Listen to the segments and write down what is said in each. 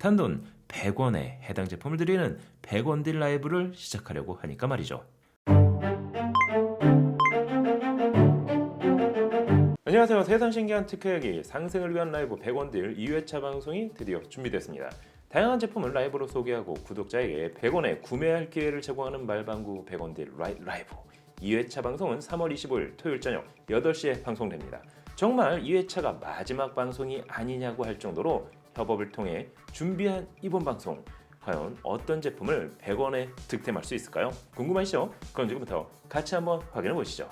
단돈 100원에 해당 제품을 드리는 100원 딜 라이브를 시작하려고 하니까 말이죠. 안녕하세요. 세상 신기한 특허얘기 상생을 위한 라이브 100원 딜 2회차 방송이 드디어 준비됐습니다. 다양한 제품을 라이브로 소개하고 구독자에게 100원에 구매할 기회를 제공하는 말방구 100원 딜 라이, 라이브 2회차 방송은 3월 25일 토요일 저녁 8시에 방송됩니다. 정말 2회차가 마지막 방송이 아니냐고 할 정도로 협업을 통해 준비한 이번 방송 과연 어떤 제품을 100원에 득템할 수 있을까요? 궁금하시죠? 그럼 지금부터 같이 한번 확인해 보시죠.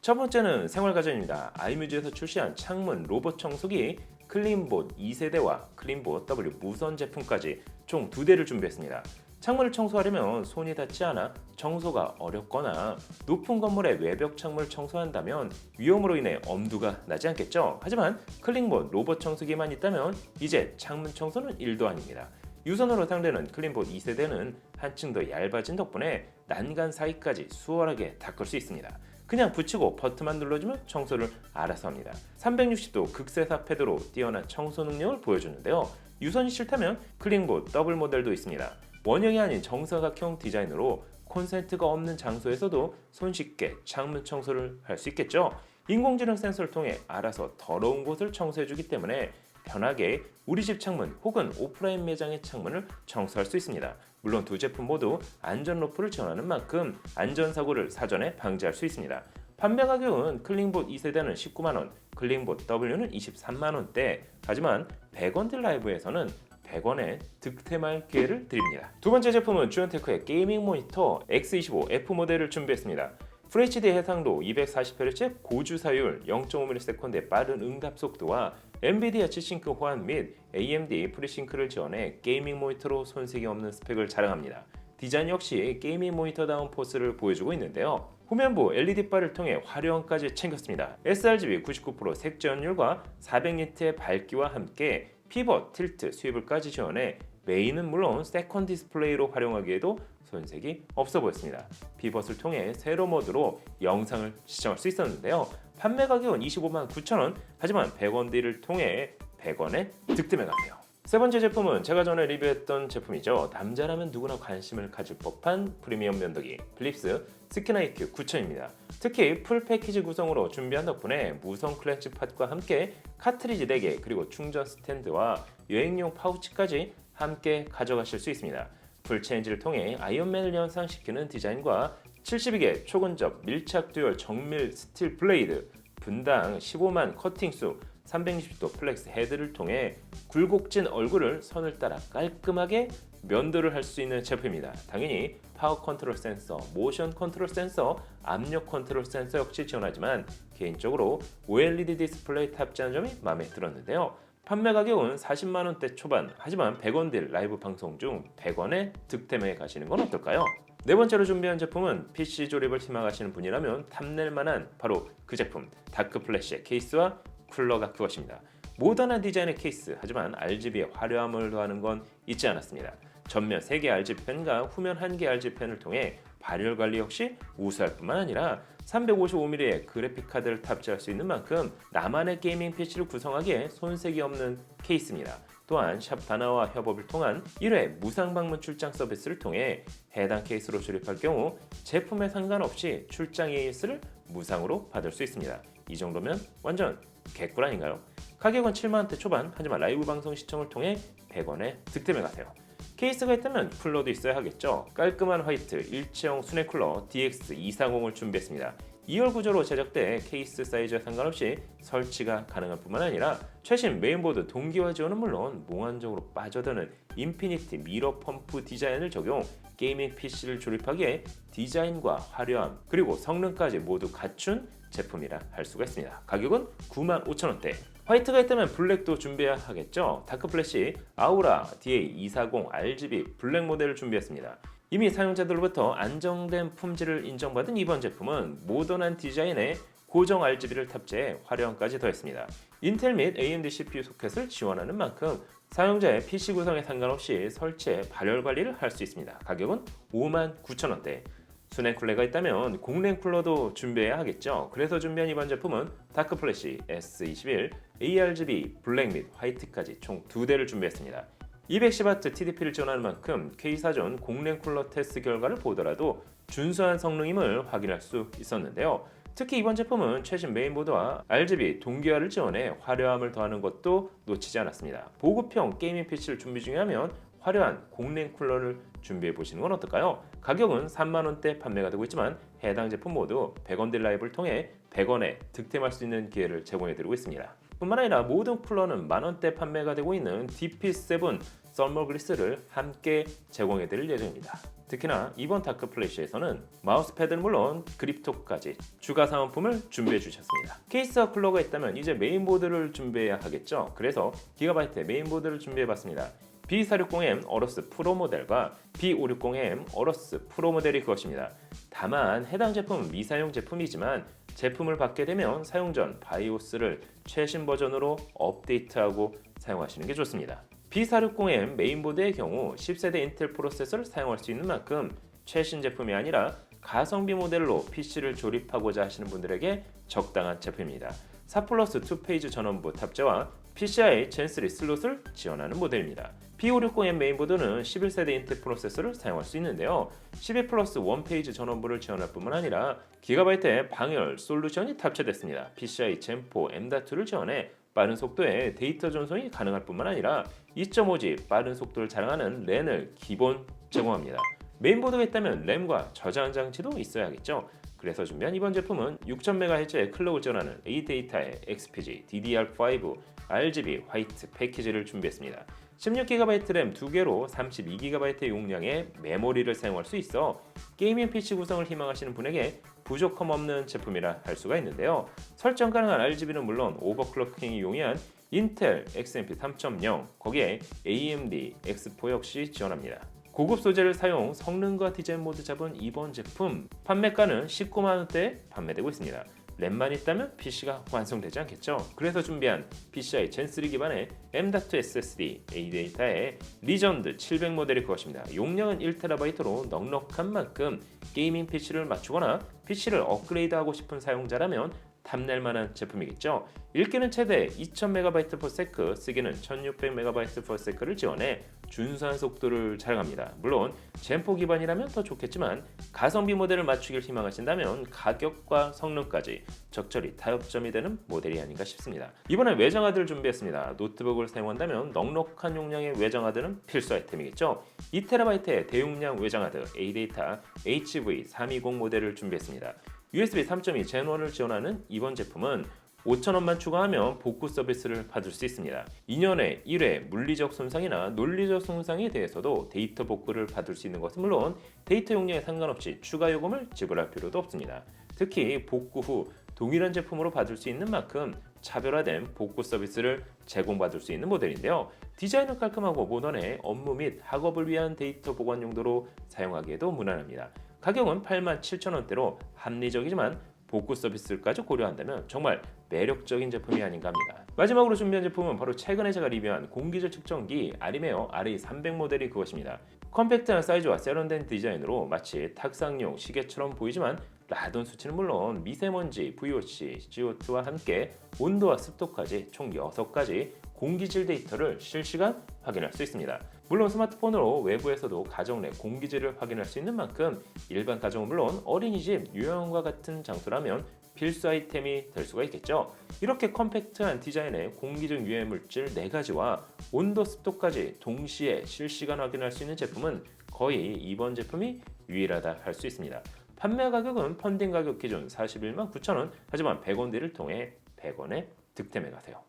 첫 번째는 생활가전입니다. 아이뮤즈에서 출시한 창문 로봇 청소기 클린봇 2세대와 클린봇 W 무선 제품까지 총 두 대를 준비했습니다. 창문을 청소하려면 손이 닿지 않아 청소가 어렵거나 높은 건물의 외벽 창문을 청소한다면 위험으로 인해 엄두가 나지 않겠죠. 하지만 클린봇 로봇 청소기만 있다면 이제 창문 청소는 일도 아닙니다. 유선으로 상대는 클린봇 2세대는 한층 더 얇아진 덕분에 난간 사이까지 수월하게 닦을 수 있습니다. 그냥 붙이고 버튼만 눌러주면 청소를 알아서 합니다. 360도 극세사 패드로 뛰어난 청소 능력을 보여주는데요. 유선이 싫다면 클린봇 더블 모델도 있습니다. 원형이 아닌 정사각형 디자인으로 콘센트가 없는 장소에서도 손쉽게 창문 청소를 할 수 있겠죠. 인공지능 센서를 통해 알아서 더러운 곳을 청소해주기 때문에 편하게 우리 집 창문 혹은 오프라인 매장의 창문을 청소할 수 있습니다. 물론 두 제품 모두 안전 로프를 지원하는 만큼 안전사고를 사전에 방지할 수 있습니다. 판매 가격은 클링봇 2세대는 19만원, 클링봇 W는 23만원대, 하지만 100원 딜 라이브에서는 100원에 득템할 기회를 드립니다. 두 번째 제품은 주연테크의 게이밍 모니터 X25 F 모델을 준비했습니다. FHD 해상도 240Hz 고주 사율 0.5ms의 빠른 응답 속도와 엔비디아 G싱크 호환 및 AMD 프리싱크를 지원해 게이밍 모니터로 손색이 없는 스펙을 자랑합니다. 디자인 역시 게이밍 모니터다운 포스를 보여주고 있는데요. 후면부 LED바를 통해 화려함까지 챙겼습니다. sRGB 99% 색전율과 400니트의 밝기와 함께 피벗, 틸트, 스위블까지 지원해 메인은 물론 세컨 디스플레이로 활용하기에도 손색이 없어 보였습니다. 피벗을 통해 세로 모드로 영상을 시청할 수 있었는데요. 판매 가격은 25만 9천 원 하지만 100원 딜을 통해 100원에 득템해 가세요. 세 번째 제품은 제가 전에 리뷰했던 제품이죠. 남자라면 누구나 관심을 가질 법한 프리미엄 면도기 필립스 스킨 IQ 9000입니다. 특히 풀 패키지 구성으로 준비한 덕분에 무선 클렌징 팟과 함께 카트리지 4개 그리고 충전 스탠드와 여행용 파우치까지 함께 가져가실 수 있습니다. 풀 체인지를 통해 아이언맨을 연상시키는 디자인과 72개 초근접 밀착 듀얼 정밀 스틸 블레이드 분당 15만 커팅 수 360도 플렉스 헤드를 통해 굴곡진 얼굴을 선을 따라 깔끔하게 면도를 할 수 있는 제품입니다. 당연히 파워 컨트롤 센서, 모션 컨트롤 센서, 압력 컨트롤 센서 역시 지원하지만 개인적으로 OLED 디스플레이 탑재한 점이 마음에 들었는데요. 판매 가격은 40만 원대 초반. 하지만 100원 딜 라이브 방송 중 100원에 득템해 가시는 건 어떨까요? 네 번째로 준비한 제품은 PC 조립을 희망하시는 분이라면 탐낼 만한 바로 그 제품 다크 플래시의 케이스와 쿨러가 그것입니다. 모던한 디자인의 케이스 하지만 RGB의 화려함을 더하는 건 잊지 않았습니다. 전면 3개 RGB 펜과 후면 1개 RGB 펜을 통해 발열 관리 역시 우수할 뿐만 아니라 355mm의 그래픽 카드를 탑재할 수 있는 만큼 나만의 게이밍 PC를 구성하기에 손색이 없는 케이스입니다. 또한 샵 다나와 협업을 통한 1회 무상 방문 출장 서비스를 통해 해당 케이스로 조립할 경우 제품에 상관없이 출장 AS를 무상으로 받을 수 있습니다. 이 정도면 완전 개꿀 아닌가요? 가격은 7만원대 초반 하지만 라이브 방송 시청을 통해 100원에 득템해 가세요. 케이스가 있다면 쿨러도 있어야 하겠죠. 깔끔한 화이트 일체형 순회 쿨러 DX240을 준비했습니다. 2열 구조로 제작돼 케이스 사이즈와 상관없이 설치가 가능할 뿐만 아니라 최신 메인보드 동기화 지원은 물론 몽환적으로 빠져드는 인피니티 미러 펌프 디자인을 적용 게이밍 PC를 조립하기에 디자인과 화려함 그리고 성능까지 모두 갖춘 제품이라 할 수가 있습니다. 가격은 95,000원대. 화이트가 있다면 블랙도 준비해야 하겠죠. 다크플래시 아우라 DA240 RGB 블랙 모델을 준비했습니다. 이미 사용자들로부터 안정된 품질을 인정받은 이번 제품은 모던한 디자인에 고정 RGB를 탑재해 화려함까지 더했습니다. 인텔 및 AMD CPU 소켓을 지원하는 만큼 사용자의 PC 구성에 상관없이 설치에 발열 관리를 할 수 있습니다. 가격은 59,000원대. 투냉쿨러가 있다면 공랭쿨러도 준비해야 하겠죠. 그래서 준비한 이번 제품은 다크플래시 S21, ARGB 블랙 및 화이트까지 총 두 대를 준비했습니다. 210W TDP를 지원하는 만큼 K사전 공랭쿨러 테스트 결과를 보더라도 준수한 성능임을 확인할 수 있었는데요. 특히 이번 제품은 최신 메인보드와 RGB 동기화를 지원해 화려함을 더하는 것도 놓치지 않았습니다. 보급형 게이밍 PC를 준비 중이라면 화려한 공랭 쿨러를 준비해 보시는 건 어떨까요? 가격은 3만 원대 판매가 되고 있지만 해당 제품 모두 100원 딜 라이브를 통해 100원에 득템할 수 있는 기회를 제공해 드리고 있습니다. 뿐만 아니라 모든 쿨러는 만 원대 판매가 되고 있는 DP7 썰머 글리스를 함께 제공해 드릴 예정입니다. 특히나 이번 다크 플래시에서는 마우스패드는 물론 그립톡까지 추가 사은품을 준비해 주셨습니다. 케이스와 쿨러가 있다면 이제 메인보드를 준비해야 하겠죠. 그래서 기가바이트의 메인보드를 준비해 봤습니다. B460M 어러스 프로 모델과 B560M 어러스 프로 모델이 그것입니다. 다만 해당 제품은 미사용 제품이지만 제품을 받게 되면 사용 전 바이오스를 최신 버전으로 업데이트하고 사용하시는 게 좋습니다. B460M 메인보드의 경우 10세대 인텔 프로세서를 사용할 수 있는 만큼 최신 제품이 아니라 가성비 모델로 PC를 조립하고자 하시는 분들에게 적당한 제품입니다. 4 플러스 2페이지 전원부 탑재와 PCI 젠3 슬롯을 지원하는 모델입니다. P560M 메인보드는 11세대 인텔 프로세서를 사용할 수 있는데요. 12 플러스 1 페이지 전원부를 지원할 뿐만 아니라 기가바이트의 방열 솔루션이 탑재됐습니다. PCI 젠4 M.2를 지원해 빠른 속도의 데이터 전송이 가능할 뿐만 아니라 2.5G 빠른 속도를 자랑하는 랜을 기본 제공합니다. 메인보드가 있다면 램과 저장 장치도 있어야겠죠. 그래서 준비한 이번 제품은 6000MHz의 클럭을 지원하는 A데이터의 XPG, DDR5, RGB 화이트 패키지를 준비했습니다. 16GB 램 2개로 32GB 용량의 메모리를 사용할 수 있어 게이밍 PC 구성을 희망하시는 분에게 부족함 없는 제품이라 할 수가 있는데요. 설정 가능한 RGB는 물론 오버클럭킹이 용이한 인텔 XMP 3.0 거기에 AMD X4 역시 지원합니다. 고급 소재를 사용 성능과 디자인 모두 잡은 이번 제품 판매가는 19만 원대에 판매되고 있습니다. 램만 있다면 PC가 완성되지 않겠죠. 그래서 준비한 PCI Gen3 기반의 M.2 SSD A데이터의 리전드 700 모델이 그것입니다. 용량은 1TB로 넉넉한 만큼 게이밍 PC를 맞추거나 PC를 업그레이드하고 싶은 사용자라면 탐낼 만한 제품이겠죠. 읽기는 최대 2000MB/s, 쓰기는 1600MB/s를 지원해 준수한 속도를 자랑합니다. 물론 젠4 기반이라면 더 좋겠지만 가성비 모델을 맞추길 희망하신다면 가격과 성능까지 적절히 타협점이 되는 모델이 아닌가 싶습니다. 이번에 외장하드를 준비했습니다. 노트북을 사용한다면 넉넉한 용량의 외장하드는 필수 아이템이겠죠. 2TB의 대용량 외장하드 A데이터 HV320 모델을 준비했습니다. USB 3.2 Gen1을 지원하는 이번 제품은 5,000원만 추가하면 복구 서비스를 받을 수 있습니다. 2년에 1회 물리적 손상이나 논리적 손상에 대해서도 데이터 복구를 받을 수 있는 것은 물론 데이터 용량에 상관없이 추가 요금을 지불할 필요도 없습니다. 특히 복구 후 동일한 제품으로 받을 수 있는 만큼 차별화된 복구 서비스를 제공받을 수 있는 모델인데요. 디자인은 깔끔하고 모던해 업무 및 학업을 위한 데이터 보관 용도로 사용하기에도 무난합니다. 가격은 87,000원대로 합리적이지만 복구 서비스까지 고려한다면 정말 매력적인 제품이 아닌가 합니다. 마지막으로 준비한 제품은 바로 최근에 제가 리뷰한 공기질 측정기 아리메어 RA300 모델이 그것입니다. 컴팩트한 사이즈와 세련된 디자인으로 마치 탁상용 시계처럼 보이지만 라돈 수치는 물론 미세먼지, VOC, CO2와 함께 온도와 습도까지 총 6가지 공기질 데이터를 실시간 확인할 수 있습니다. 물론 스마트폰으로 외부에서도 가정 내 공기질을 확인할 수 있는 만큼 일반 가정은 물론 어린이집, 요양원과 같은 장소라면 필수 아이템이 될 수가 있겠죠. 이렇게 컴팩트한 디자인의 공기중 유해 물질 4가지와 온도, 습도까지 동시에 실시간 확인할 수 있는 제품은 거의 이번 제품이 유일하다 할 수 있습니다. 판매 가격은 펀딩 가격 기준 41만 9천원 하지만 100원 딜을 통해 100원에 득템해 가세요.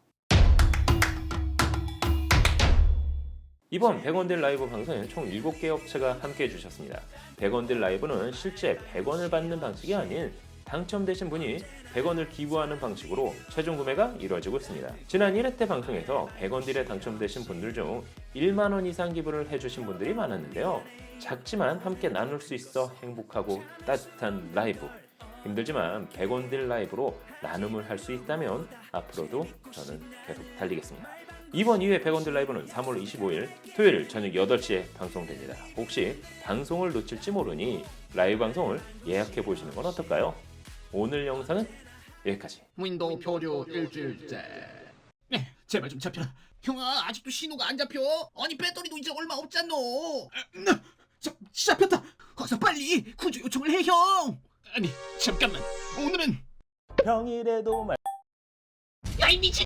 이번 100원딜 라이브 방송엔 총 7개 업체가 함께 해주셨습니다. 100원딜 라이브는 실제 100원을 받는 방식이 아닌 당첨되신 분이 100원을 기부하는 방식으로 최종 구매가 이루어지고 있습니다. 지난 1회 때 방송에서 100원 딜에 당첨되신 분들 중 1만 원 이상 기부를 해주신 분들이 많았는데요. 작지만 함께 나눌 수 있어 행복하고 따뜻한 라이브. 힘들지만 100원 딜 라이브로 나눔을 할 수 있다면 앞으로도 저는 계속 달리겠습니다. 이번 2회 100원들 라이브는 3월 25일 토요일 저녁 8시에 방송됩니다. 혹시 방송을 놓칠지 모르니 라이브 방송을 예약해 보시는 건 어떨까요? 오늘 영상은 여기까지. 윈도우 표류 일주일째. 네, 제발 좀 잡혀라. 형아, 아직도 신호가 안 잡혀. 아니 배터리도 이제 얼마 없잖노. 나, 잡, 잡혔다. 어서 빨리 구조 요청을 해 형. 아니 잠깐만. 오늘은 평일에도 말 야 이 미친.